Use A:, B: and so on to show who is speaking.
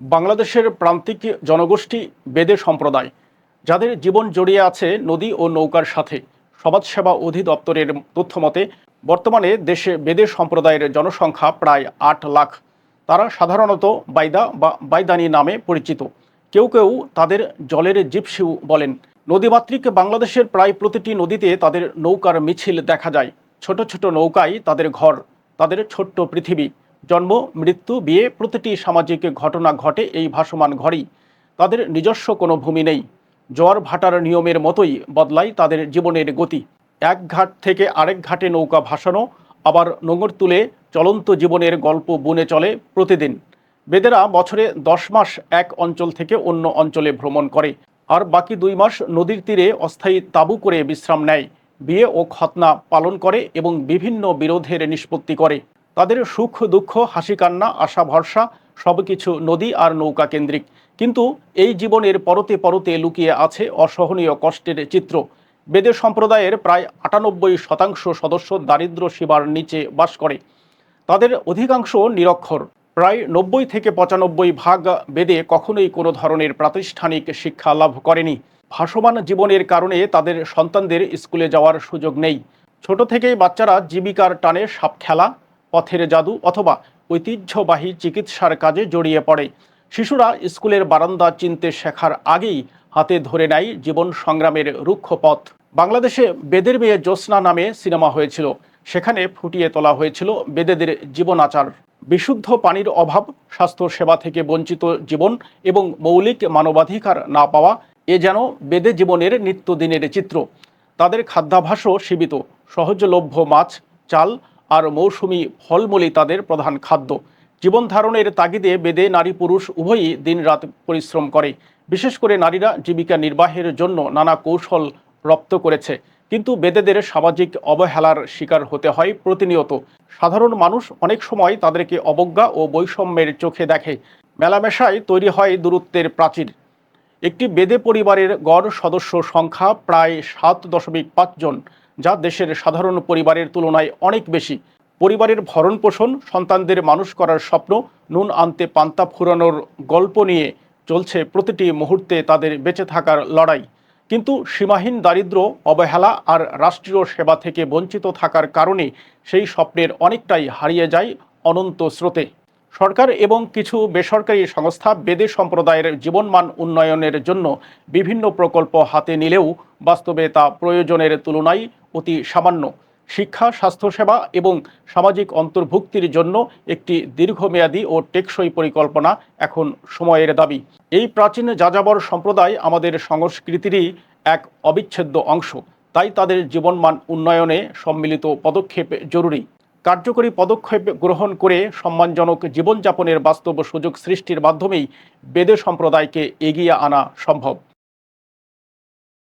A: বাংলাদেশের প্রান্তিক জনগোষ্ঠী বেদে সম্প্রদায়, যাদের জীবন জড়িয়ে আছে নদী ও নৌকার সাথে। সমাজসেবা অধিদপ্তরের তথ্য মতে, বর্তমানে দেশে বেদে সম্প্রদায়ের জনসংখ্যা প্রায় আট লাখ। তারা সাধারণত বাইদা বা বাইদানি নামে পরিচিত। কেউ কেউ তাদের জলের জিপসিউ বলেন। নদীমাতৃক বাংলাদেশের প্রায় প্রতিটি নদীতে তাদের নৌকার মিছিল দেখা যায়। ছোট ছোট নৌকাই তাদের ঘর, তাদের ছোট্ট পৃথিবী। জন্ম, মৃত্যু, বিয়ে, প্রতিটি সামাজিক ঘটনা ঘটে এই ভাসমান ঘরেই। তাদের নিজস্ব কোনো ভূমি নেই। জোয়ার ভাটার নিয়মের মতোই বদলায় তাদের জীবনের গতি। এক ঘাট থেকে আরেক ঘাটে নৌকা ভাসানো, আবার নোঙর তুলে চলন্ত জীবনের গল্প বুনে চলে প্রতিদিন। বেদেরা বছরে দশ মাস এক অঞ্চল থেকে অন্য অঞ্চলে ভ্রমণ করে। আর বাকি দুই মাস নদীর তীরে অস্থায়ী তাঁবু করে বিশ্রাম নেয়। বিয়ে ও খতনা পালন করে এবং বিভিন্ন বিরোধের নিষ্পত্তি করে। তাদের সুখ, দুঃখ, হাসি, কান্না, আশা, ভরসা, সবকিছু নদী আর নৌকা কেন্দ্রিক। কিন্তু এই জীবনের পরতে পরতে লুকিয়ে আছে অসহনীয় কষ্টের চিত্র। বেদে সম্প্রদায়ের প্রায় আটানব্বই শতাংশ সদস্য দারিদ্র সীমার নিচে বাস করে। তাদের অধিকাংশ নিরক্ষর। প্রায় নব্বই থেকে পঁচানব্বই ভাগ বেদে কখনোই কোনো ধরনের প্রাতিষ্ঠানিক শিক্ষা লাভ করেনি। ভাসমান জীবনের কারণে তাদের সন্তানদের স্কুলে যাওয়ার সুযোগ নেই। ছোট থেকেই বাচ্চারা জীবিকার টানে সাপ খেলা পথের জাদু অথবা ঐতিহ্যবাহী চিকিৎসার কাজে জড়িয়ে পড়ে। শিশুরা স্কুলের বারান্দা চিনতে শেখার আগেই হাতে ধরে নেয় জীবন সংগ্রামের রুক্ষ পথ। বাংলাদেশে বেদের মেয়ে জ্যোৎস্না নামে সিনেমা হয়েছিল। সেখানে ফুটিয়ে তোলা হয়েছিল বেদেদের জীবনাচার। বিশুদ্ধ পানির অভাব স্বাস্থ্য সেবা থেকে বঞ্চিত জীবন এবং মৌলিক মানবাধিকার না পাওয়া এ যেন বেদে জীবনের নিত্যদিনের চিত্র। তাদের খাদ্যাভাসও সীমিত। সহজলভ্য মাছ, চাল আর মৌসুমি ফলমূলই তাদের প্রধান খাদ্য। জীবন ধারণের তাগিদে বেদে নারী পুরুষ উভয়ই দিনরাত পরিশ্রম করে। বিশেষ করে নারীরা জীবিকা নির্বাহের জন্য নানা কৌশল রপ্ত করেছে। কিন্তু বেদেদের সামাজিক অবহেলার শিকার হতে হয় প্রতিনিয়ত। সাধারণ মানুষ অনেক সময় তাদেরকে অবজ্ঞা ও বৈষম্যের চোখে দেখে। মেলামেশায় তৈরি হয় দূরত্বের প্রাচীর। একটি বেদে পরিবারের গড় সদস্য সংখ্যা প্রায় সাত দশমিক পাঁচ জন। যা দেশের সাধারণ পরিবারের তুলনায় অনেক বেশি। পরিবারের ভরণ পোষণ সন্তানদের মানুষ করার স্বপ্ন, নুন আনতে পান্তা ফুরানোর গল্প নিয়ে চলছে প্রতিটি মুহূর্তে তাদের বেঁচে থাকার লড়াই। কিন্তু সীমাহীন দারিদ্র, অবহেলা আর রাষ্ট্রীয় সেবা থেকে বঞ্চিত থাকার কারণে সেই স্বপ্নের অনেকটাই হারিয়ে যায় অনন্ত স্রোতে। সরকার এবং কিছু বেসরকারি সংস্থা বেদে সম্প্রদায়ের জীবনমান উন্নয়নের জন্য বিভিন্ন প্রকল্প হাতে নিলেও বাস্তবে তা প্রয়োজনের তুলনায় অতি সামান্য শিক্ষা, স্বাস্থ্যসেবা এবং সামাজিক অন্তর্ভুক্তির জন্য একটি দীর্ঘমেয়াদী ও টেকসই পরিকল্পনা এখন সময়ের দাবি। এই প্রাচীন যাযাবর সম্প্রদায় আমাদের সংস্কৃতিরই এক অবিচ্ছেদ্য অংশ। তাই তাদের জীবনমান উন্নয়নে সম্মিলিত পদক্ষেপ জরুরি। কার্যকরী পদক্ষেপ গ্রহণ করে সম্মানজনক জীবনযাপনের বাস্তব সুযোগ সৃষ্টির মাধ্যমেই বেদে সম্প্রদায়কে এগিয়ে আনা সম্ভব।